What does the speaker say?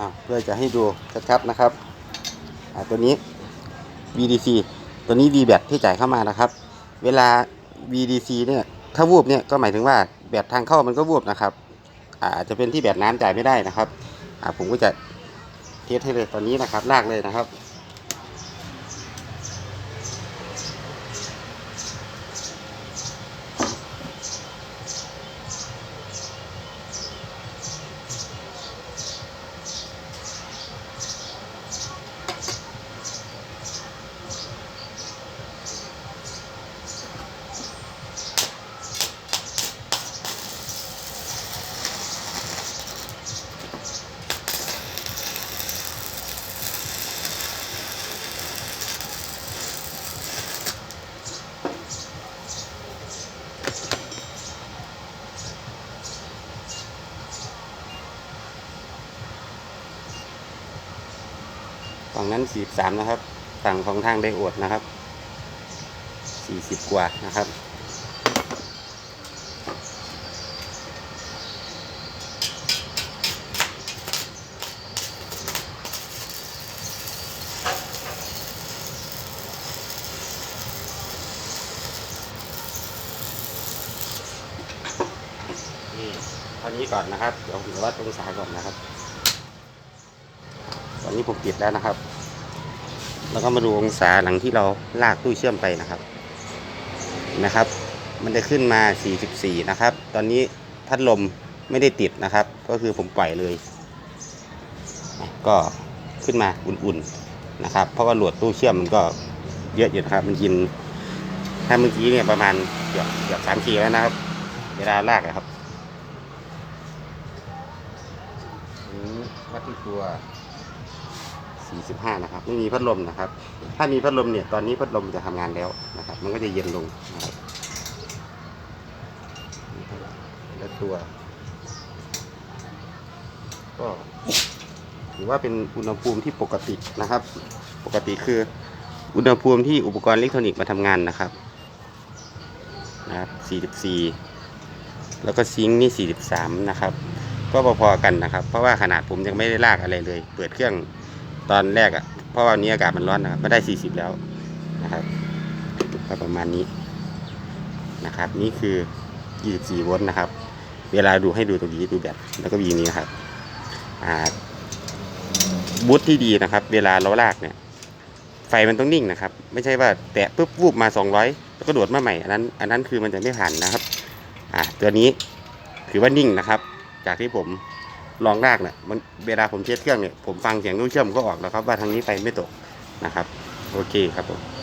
อ่าเพื่อจะให้ดูชัดๆนะครับอ่าตัวนี้ VDC ตัวนี้ V แบตที่จ่ายเข้ามานะครับ เวลา VDC เนี่ยถ้าวูบเนี่ยก็หมายถึงว่าแบตทางเข้ามันก็วูบนะครับอาอาจจะเป็นที่แบตน้ำจ่ายไม่ได้นะครับอ่าผมก็จะเทสให้เลยตอนนี้นะครับลากเลยนะครับ ฝั่งนั้น43นะครับ ฝั่งของทางไดโอดนะครับ40กว่านะครับนี่เท่านี้ก่อนนะครับเดี๋ยวผมจะวัดองศาก่อนนะครับ ตอนนี้ผมปิดแล้วนะครับ แล้วก็มาดูองศาหลังที่เราลากตู้เชื่อมไปนะครับ นะครับ มันจะขึ้นมา 44 นะครับ ตอนนี้พัดลมไม่ได้ติดนะครับ ก็คือผมปล่อยเลย ก็ขึ้นมาอุ่นๆนะครับ เพราะว่าหลดตู้เชื่อมมันก็เยอะอยู่นะครับ มันกิน ถ้าเมื่อกี้เนี่ยประมาณเกือบเกือบสามขีแล้วนะครับ เวลาลากอะครับอันนี้วัดที่ตัว 45 นะครับ ไม่มีพัดลมนะครับ ถ้ามีพัดลมเนี่ยตอนนี้พัดลมจะทำงานแล้วนะครับ มันก็จะเย็นลงนะครับแล้วตัว ก็ถือว่าเป็นอุณหภูมิที่ปกตินะครับ ปกติคืออุณหภูมิที่อุปกรณ์อิเล็กทรอนิกส์มาทำงานนะครับนะครับ44 แล้วก็ซิงค์นี่43 นะครับ ก็พอๆกันนะครับ เพราะว่าขนาดผมยังไม่ได้ลากอะไรเลย เปิดเครื่อง ตอนแรกอะ่ะ เพราะว่าวันนี้อากาศมันร้อนนะครับไม่ได้ 40 แล้วนะครับก็ประมาณนี้นะครับ นี่คือ 24 โวลต์นะครับ เวลาดูให้ดูตรงนี้ดูแบตแล้วก็วีนี้ครับอ่าบูทที่ดีนะครับ เวลาเราลากเนี่ย ไฟมันต้องนิ่งนะครับ ไม่ใช่ว่าแตะปุ๊บวูบมา 200 แล้วก็โดดมาใหม่อันนั้น อันนั้นคือมันจะไม่ผ่านนะครับ อ่าตัวนี้ถือว่านิ่งนะครับ จากที่ผม ลองลากเนี่ยมันเวลาผมเช็ดเครื่องเนี่ยผมฟังเสียงลูกเชื่อมก็ออกแล้วครับว่าทางนี้ไฟไม่ตกนะครับ โอเคครับผม